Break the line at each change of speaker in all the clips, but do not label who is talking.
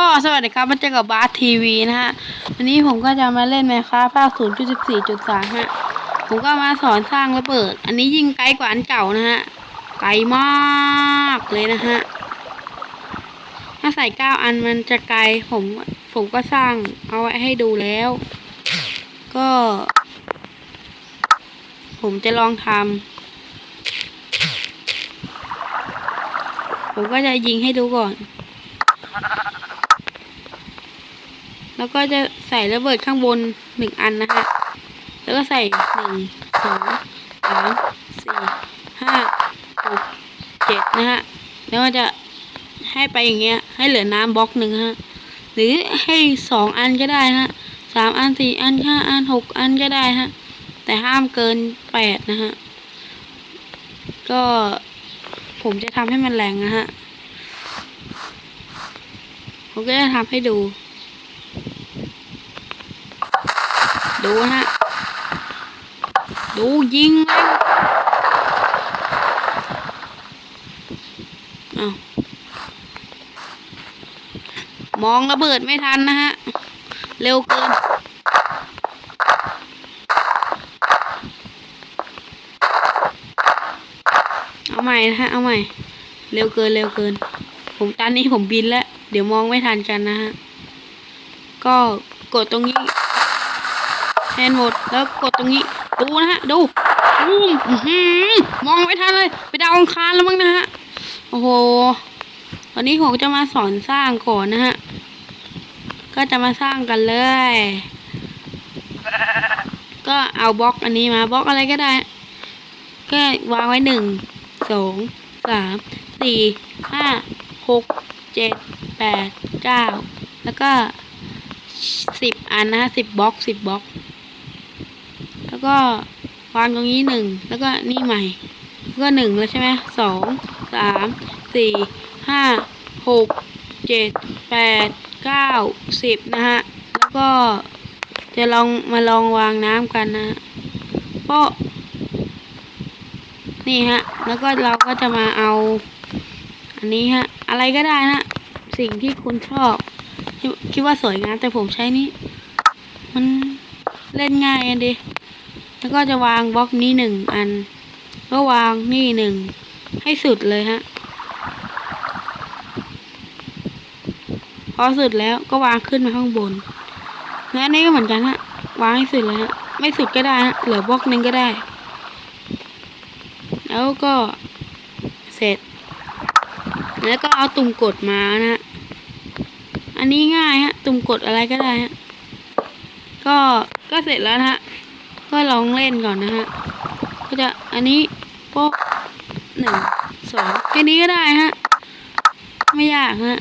ก็สวัสดีครับมาเจอกับบาสทีวีนะฮะ วันนี้ผมก็จะมาเล่นแมค้าภาค 0.14.3 ฮะ ผมก็มาสอนสร้างระเบิด อันนี้ยิงไกลกว่าอันเก่านะฮะ ไกลมากเลยนะฮะ ถ้าใส่เก้าอันมันจะไกล ผม ผมก็สร้างเอาไว้ให้ดูแล้ว ก็ ผมจะลองทำ ผมก็จะยิงให้ดูก่อน แล้วก็จะใส่ระเบิดข้างบนหนึ่งอันนะฮะ แล้วก็ใส่หนึ่งสองสามสี่ห้าหกเจ็ดนะฮะ แล้วมันจะให้ไปอย่างเงี้ย ให้เหลือน้ำบล็อกหนึ่งฮะ หรือให้สองอันก็ได้ฮะสามอันสี่อันห้าอันหกอันก็ได้ฮะ แต่ห้ามเกินแปดนะฮะ ก็ผมจะทำให้มันแรงนะฮะ ผมก็จะทำให้ดู ดูฮะ ดูยิงเลยอ้ามองระเบิดไม่ทันนะฮะ เร็วเกิน เอาใหม่นะฮะ เอาใหม่ เร็วเกิน เร็วเกิน ผมตอนนี้ผมบินแล้ว เดี๋ยวมองไม่ทันกันนะฮะ ก็กดตรงนี้ แทนหมดแล้วกดตรงนี้ ดูนะฮะ ดูดูอื้อหือมองไม่ทันเลย ไปดาวองคารแล้วมั้งนะฮะ โอ้โห ตอนนี้ผมจะมาสอนสร้างก่อนนะฮะ ก็จะมาสร้างกันเลย ก็เอาบล็อกอันนี้มาบล็อกอะไรก็ได้ ก็วางไว้หนึ่ง สอง สาม สี่ ห้า หก เจ็ด แปด เก้า แล้วก็สิบอันนะสิบบล็อกสิบบล็อก แล้วก็วางตรงนี้หนึ่งแล้วก็นี่ใหม่ แล้วก็หนึ่งแล้วใช่ไหมสองสามสี่ห้าหกเจ็ดแปดเก้าสิบนะฮะ แล้วก็จะลองมาลองวางน้ำกันนะเพราะนี่ฮะ แล้วก็เราก็จะมาเอา อันนี้ฮะ อะไรก็ได้นะ สิ่งที่คุณชอบคิดว่าสวยงามแต่ผมใช้นี่มันเล่นง่ายอันดิ แล้วก็จะวางบล็อกนี้หนึ่งอัน ก็วางนี่หนึ่งให้สุดเลยฮะ พอสุดแล้วก็วางขึ้นมาข้างบน และอันนี้ก็เหมือนกันฮะ วางให้สุดเลยฮะ ไม่สุดก็ได้ฮะ เหลือบล็อกหนึงก็ได้ แล้วก็เสร็จ แล้วก็เอาตุ่มกดมานะฮะอันนี้ง่ายฮะ ตุ่มกดอะไรก็ได้ฮะ ก็ ก็เสร็จแล้วนะฮะ ก็ลองเล่นก่อนนะฮะ ก็จะอันนี้โป๊ะหนึ่งสองแค่นี้ก็ได้ฮะ ไม่ยากฮะ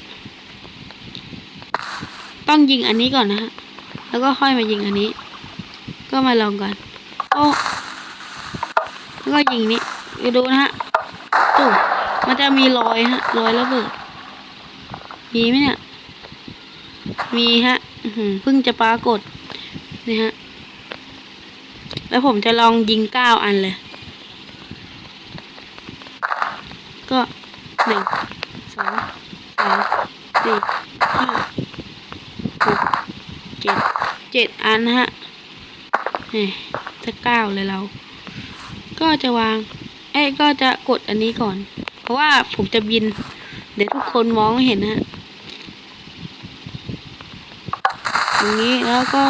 ต้องยิงอันนี้ก่อนนะฮะ แล้วก็ค่อยมายิงอันนี้ ก็มาลองกันโอ้แล้วก็ยิงนี้ดูนะฮะตุ่มันจะมีรอยฮะรอยระเบิดมีไหมเนี่ย มีฮะเพิ่งจะปรากฏนี่ฮะ แล้วผมจะลองยิงเก้าอันเลย ก็หนึ่งสองสามสี่ห้าหกเจ็ดเจ็ดอันนะฮะนี่จะเก้าเลยเรา ก็จะวางเอ้ก็จะกดอันนี้ก่อน เพราะว่าผมจะบิน เดี๋ยวทุกคนมองไม่เห็นนะฮะตรงนี้แล้วก็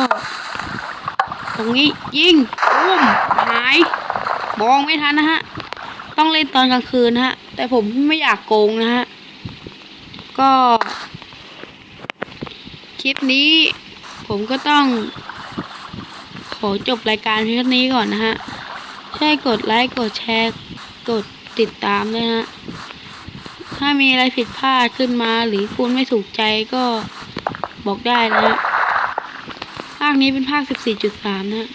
ตรงนี้ยิงปุ้มหายมองไม่ทันนะฮะ ต้องเล่นตอนกลางคืนนะฮะ แต่ผมไม่อยากโกงนะฮะ ก็ คลิปนี้ผมก็ต้อง ขอจบรายการเพียงนี้ก่อนนะฮะ ช่วยกดไลค์กดแชร์กดติดตามด้วยฮะ ถ้ามีอะไรผิดพลาดขึ้นมาหรือคุณไม่ถูกใจก็บอกได้นะฮะ ภาคนี้เป็นภาค 14.3นะฮะ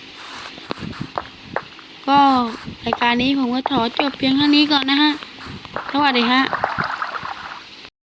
ก็รายการนี้ผมก็ขอจบเพียงเท่านี้ก่อนนะฮะ สวัสดีฮะ